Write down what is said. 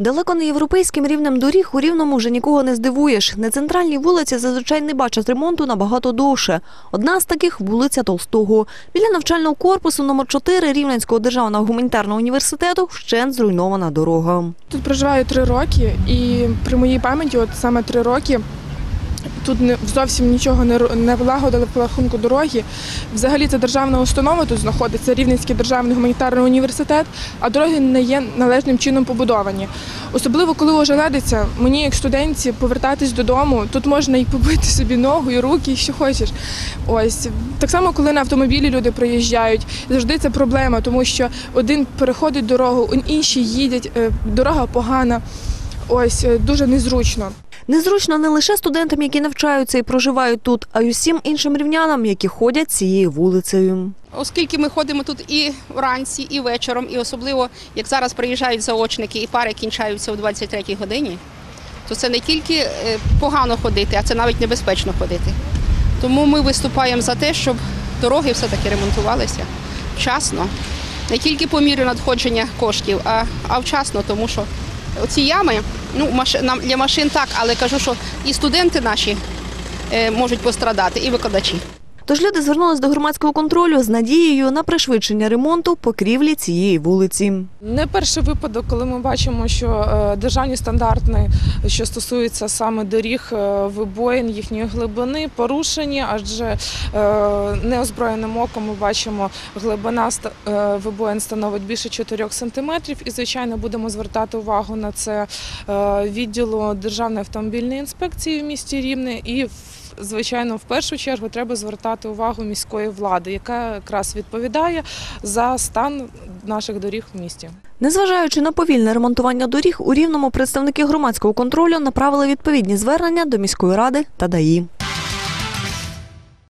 Далеко не європейським рівнем доріг у Рівному вже нікого не здивуєш. На центральній вулиці зазвичай не бачать ремонту набагато довше. Одна з таких – вулиця Толстого. Біля навчального корпусу номер 4 Рівненського державного гуманітарного університету вщент зруйнована дорога. Тут проживаю три роки, і при моїй пам'яті, от саме три роки, тут не зовсім нічого не не влагодили в рахунку дороги. Взагалі це державна установа тут знаходиться, Рівненський державний гуманітарний університет, а дороги не є належним чином побудовані. Особливо коли ожеледиться, мені як студентці повертатись додому, тут можна і побити собі ногу, і руки, і що хочеш. Ось так само, коли на автомобілі люди проїжджають, завжди це проблема, тому що один переходить дорогу, інші їдять, е, дорога погана. Ось е, дуже незручно. Незручно не лише студентам, які навчаються і проживають тут, а й усім іншим рівнянам, які ходять цією вулицею. Оскільки ми ходимо тут і вранці, і вечором, і особливо як зараз приїжджають заочники і пари кінчаються о 23-й годині, то це не тільки е, погано ходити, а це навіть небезпечно ходити. Тому ми виступаємо за те, щоб дороги все-таки ремонтувалися вчасно, не тільки по мірі надходження коштів, а, а вчасно, тому що оці ями, ну для машин так, але кажу, що і студенти наші е, можуть пострадати, і викладачі. Тож люди звернулись до громадського контролю з надією на пришвидшення ремонту покрівлі цієї вулиці. Не перший випадок, коли ми бачимо, що е, державні стандарти, що стосуються саме доріг е, вибоїн, їхньої глибини, порушені, адже е, неозброєним оком ми бачимо, глибина вибоїн становить більше 4 сантиметрів. І, звичайно, будемо звертати увагу на це відділу Державної автомобільної інспекції в місті Рівне і в- Звичайно, в першу чергу треба звертати увагу міської влади, яка якраз відповідає за стан наших доріг в місті. Незважаючи на повільне ремонтування доріг, у Рівному представники громадського контролю направили відповідні звернення до міської ради та ДАІ.